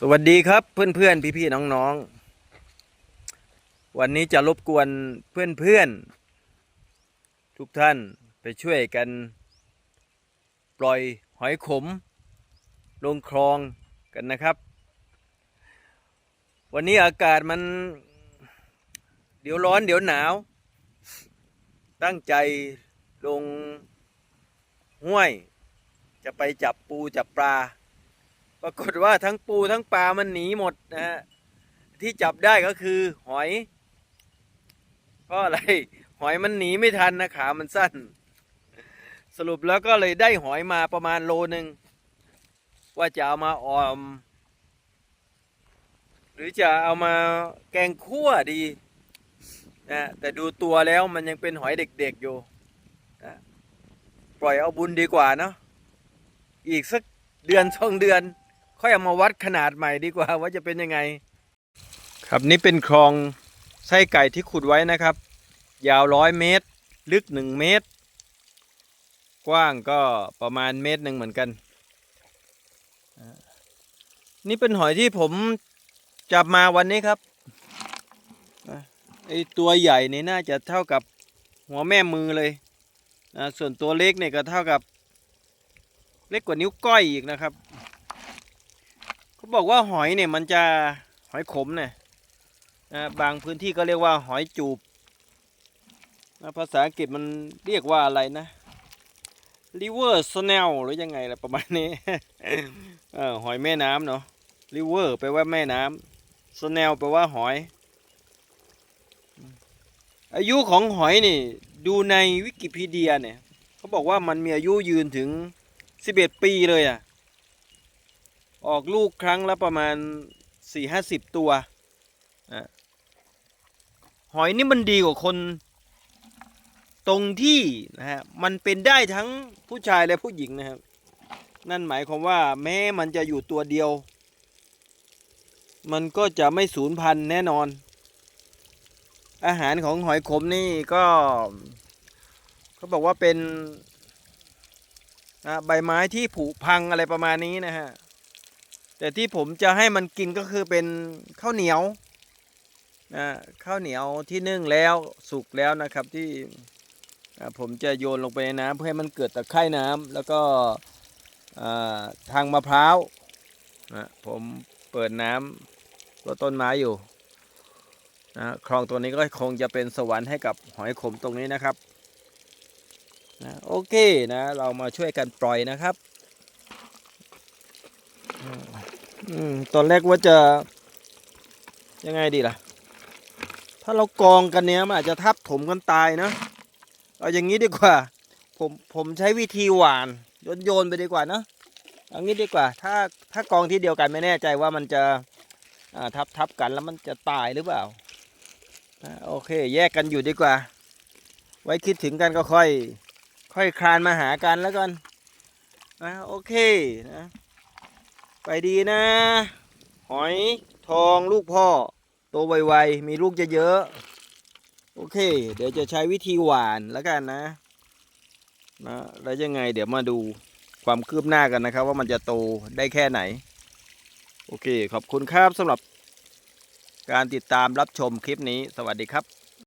สวัสดีครับเพื่อนเพื่อนพี่พี่ๆน้องๆวันนี้จะรบกวนเพื่อนเพื่อนๆทุกท่านไปช่วยกัน ปล่อยหอยขม ลงคลองกันนะครับ วันนี้อากาศมัน เดี๋ยวร้อนเดี๋ยวหนาว ตั้งใจลงห้วย จะไปจับปูจับปลา ปรากฏว่าทั้งปูทั้งปลามันหนีหมดนะฮะที่จับได้ก็คือหอยเพราะอะไรหอยมันหนีไม่ทันนะขามันสั้น สรุปแล้วก็เลยได้หอยมาประมาณโลหนึ่งว่าจะเอามาออม หรือจะเอามาแกงคั่วดีนะแต่ดูตัวแล้วมันยังเป็นหอยเด็กๆอยู่นะปล่อยเอาบุญดีกว่าเนาะอีกสักเดือนสองเดือน ค่อยเอามาวัดขนาดใหม่ดีกว่าว่าจะเป็นยังไง ครับนี่เป็นคลองไส้ไก่ที่ขุดไว้นะครับ ยาวร้อยเมตร ลึกหนึ่งเมตร กว้างก็ประมาณเมตรหนึ่งเหมือนกัน นี่เป็นหอยที่ผมจับมาวันนี้ครับไอตัวใหญ่นี่น่าจะเท่ากับหัวแม่มือเลยนะส่วนตัวเล็กเนี่ยก็เท่ากับ เล็กกว่านิ้วก้อยอีกนะครับ เขาบอกว่าหอยเนี่ยมันจะหอยขมเนี่ยบางพื้นที่ก็เรียกว่าหอยจูบภาษาอังกฤษมันเรียกว่าอะไรนะ river snail หรือยังไงล่ะประมาณนี้หอยแม่น้ำเนาะ river แปลว่าแม่น้ำ snail แปลว่าหอย อายุของหอยนี่ ดูในวิกิพีเดียเนี่ย เขาบอกว่ามันมีอายุยืนถึงสิบเอ็ดปีเลยอะ ออกลูกครั้งละประมาณสี่ห้าสิบตัวหอยนี่มันดีกว่าคน ตรงที่นะฮะมันเป็นได้ทั้งผู้ชายและผู้หญิงนะครับ นั่นหมายความว่าแม้มันจะอยู่ตัวเดียว มันก็จะไม่สูญพันธุ์แน่นอน อาหารของหอยขมนี่ก็เขาบอกว่าเป็นใบไม้ที่ผุพังอะไรประมาณนี้นะฮะ แต่ที่ผมจะให้มันกินก็คือเป็นข้าวเหนียวนะข้าวเหนียวที่นึ่งแล้วสุกแล้วนะครับที่ผมจะโยนลงไปในน้ำเพื่อให้มันเกิดตะไคร่น้ำแล้วก็ทางมะพร้าวนะผมเปิดน้ำตัวต้นไม้อยู่นะคลองตัวนี้ก็คงจะเป็นสวรรค์ให้กับหอยขมตรงนี้นะครับนะโอเคนะเรามาช่วยกันปล่อยนะครับอืม อืมตอนแรกว่าจะยังไงดีล่ะ ถ้าเรากองกันเนี้ยมันอาจจะทับถมกันตายนะเอาอย่างนี้ดีกว่า ผมผมใช้วิธีหวานโยนโยนไปดีกว่าเนะเอางี้ดีกว่า ถ้าถ้ากองที่เดียวกันไม่แน่ใจว่ามันจะทับทับกันแล้วมันจะตายหรือเปล่าอ่าโอเค แยกกันอยู่ดีกว่า ไว้คิดถึงกันก็ค่อย ค่อยคลานมาหากันแล้วกันนะโอเคนะ ไปดีนะ หอยทองลูกพ่อ โตไวๆ มีลูกเยอะๆ โอเค เดี๋ยวจะใช้วิธีหวานแล้วกันนะ นะ แล้วยังไงเดี๋ยวมาดูความคืบหน้ากันนะครับ ว่ามันจะโตได้แค่ไหน โอเค ขอบคุณครับสำหรับการติดตามรับชมคลิปนี้ สวัสดีครับ